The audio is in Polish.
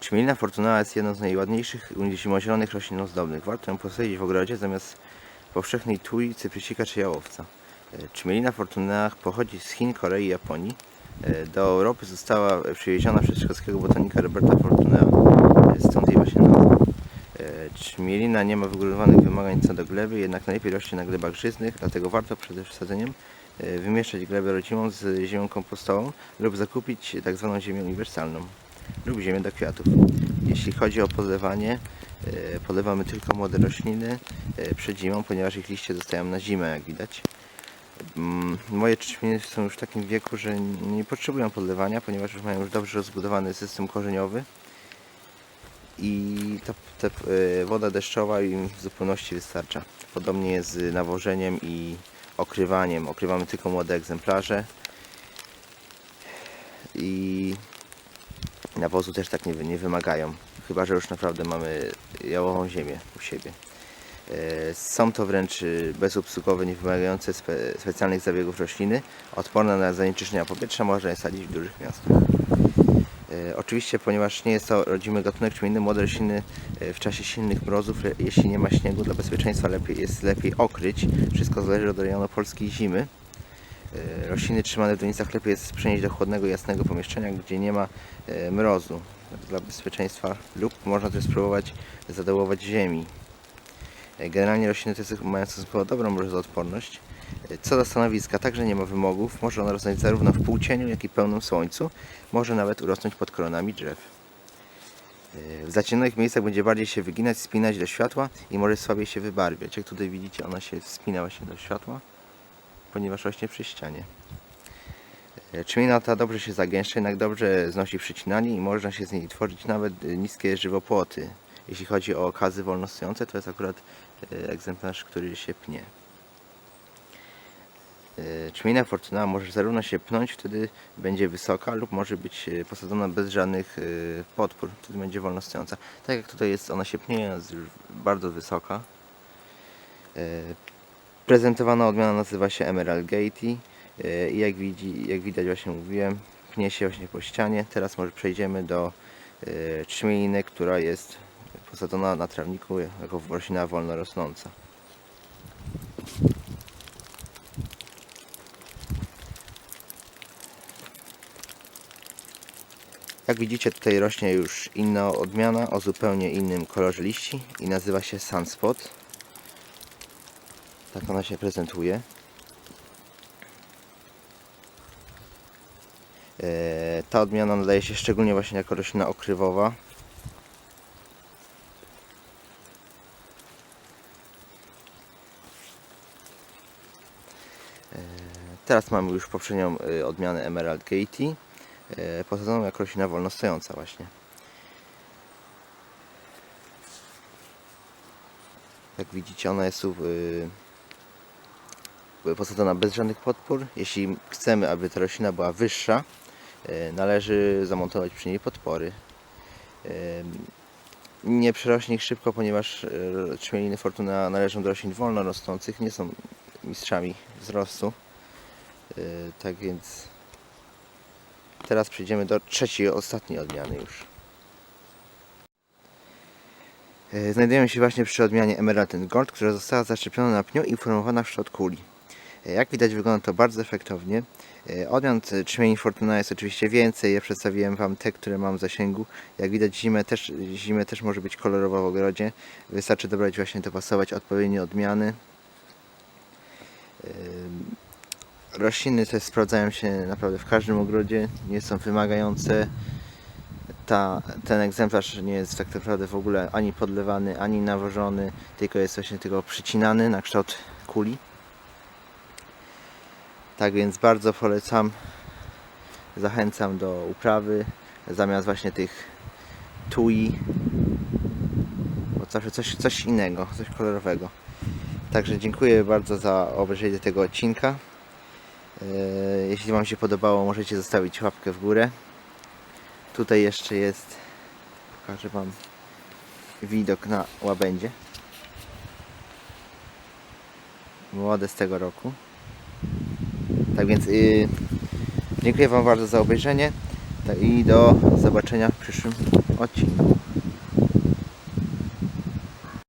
Czmielina fortunata jest jedną z najładniejszych zimozielonych roślin ozdobnych. Warto ją posadzić w ogrodzie zamiast powszechnej tuj, cyprysika czy jałowca. E, Czmielina fortunata pochodzi z Chin, Korei i Japonii. E, Do Europy została przywieziona przez szkockiego botanika Roberta Fortunea, e, stąd jej właśnie nazwa. Czmielina nie ma wygórowanych wymagań co do gleby, jednak najlepiej rośnie na glebach żyznych, dlatego warto przed wsadzeniem wymieszać glebę rodzimą z ziemią kompostową lub zakupić tak zwaną ziemię uniwersalną lub ziemię do kwiatów. Jeśli chodzi o podlewanie, e, podlewamy tylko młode rośliny e, przed zimą, ponieważ ich liście zostają na zimę, jak widać. Mm, Moje czczmieliny są już w takim wieku, że nie potrzebują podlewania, ponieważ już mają już dobrze rozbudowany system korzeniowy i ta, ta e, woda deszczowa im w zupełności wystarcza. Podobnie jest z nawożeniem i okrywaniem. Okrywamy tylko młode egzemplarze i nawozu też tak nie, nie wymagają. Chyba, że już naprawdę mamy jałową ziemię u siebie. E, Są to wręcz y, bezobsługowe, nie wymagające spe, specjalnych zabiegów rośliny, odporne na zanieczyszczenia powietrza, można je sadzić w dużych miastach. E, Oczywiście, ponieważ nie jest to rodzimy gatunek czmielny, młode rośliny e, w czasie silnych mrozów, jeśli nie ma śniegu, dla bezpieczeństwa lepiej, jest lepiej okryć. Wszystko zależy od rejonu polskiej zimy. E, Rośliny trzymane w donicach lepiej jest przenieść do chłodnego, jasnego pomieszczenia, gdzie nie ma e, mrozu dla bezpieczeństwa lub można też spróbować zadołować ziemi. E, Generalnie rośliny te mają stosunkowo dobrą mrozoodporność. Co do stanowiska, także nie ma wymogów. Może ona rosnąć zarówno w półcieniu, jak i pełnym słońcu. Może nawet urosnąć pod koronami drzew. W zacienionych miejscach będzie bardziej się wyginać, spinać do światła i może słabiej się wybarwiać. Jak tutaj widzicie, ona się wspina właśnie do światła, ponieważ rośnie przy ścianie. E, Czmielina ta dobrze się zagęszcza, jednak dobrze znosi przycinanie i można się z niej tworzyć nawet e, niskie żywopłoty. Jeśli chodzi o okazy wolnostojące, to jest akurat e, egzemplarz, który się pnie. E, Czmielina fortuna może zarówno się pnąć, wtedy będzie wysoka, lub może być e, posadzona bez żadnych e, podpór, wtedy będzie wolnostojąca. Tak jak tutaj jest, ona się pnie, jest bardzo wysoka. Prezentowana odmiana nazywa się Emerald Gatey e, i jak, widzi, jak widać właśnie mówiłem, pnie się właśnie po ścianie. Teraz może przejdziemy do e, trzmieliny, która jest posadzona na trawniku jako roślina wolno rosnąca. Jak widzicie tutaj rośnie już inna odmiana o zupełnie innym kolorze liści i nazywa się Sunspot. Tak ona się prezentuje. E, Ta odmiana nadaje się szczególnie właśnie jako roślina okrywowa. E, Teraz mamy już poprzednią e, odmianę Emerald Gatey, e, posadzoną jako roślina wolnostojąca właśnie. Jak widzicie, ona jest posadzona bez żadnych podpór. Jeśli chcemy, aby ta roślina była wyższa, y, należy zamontować przy niej podpory. Y, Nie przerośnie ich szybko, ponieważ y, trzmieliny Fortuna należą do roślin wolno rosnących, nie są mistrzami wzrostu. Tak więc teraz przejdziemy do trzeciej, ostatniej odmiany już. E, Znajdujemy się właśnie przy odmianie Emerald Gold, która została zaszczepiona na pniu i uformowana w kształt kuli. E, Jak widać wygląda to bardzo efektownie. E, Odmian e, trzmieni Fortuna jest oczywiście więcej, ja przedstawiłem Wam te, które mam w zasięgu. Jak widać zimę też, zimę też może być kolorowa w ogrodzie. Wystarczy dobrać właśnie dopasować odpowiednie odmiany. Ym, Rośliny te sprawdzają się naprawdę w każdym ogrodzie, nie są wymagające ta, ten egzemplarz nie jest tak naprawdę w ogóle ani podlewany, ani nawożony, tylko jest właśnie tylko przycinany na kształt kuli. Tak więc bardzo polecam, zachęcam do uprawy zamiast właśnie tych tui, bo zawsze coś, coś innego, coś kolorowego. Także dziękuję bardzo za obejrzenie tego odcinka. E, Jeśli Wam się podobało, możecie zostawić łapkę w górę. Tutaj jeszcze jest, pokażę Wam widok na łabędzie. Młode z tego roku. Tak więc yy, dziękuję Wam bardzo za obejrzenie tak, i do zobaczenia w przyszłym odcinku.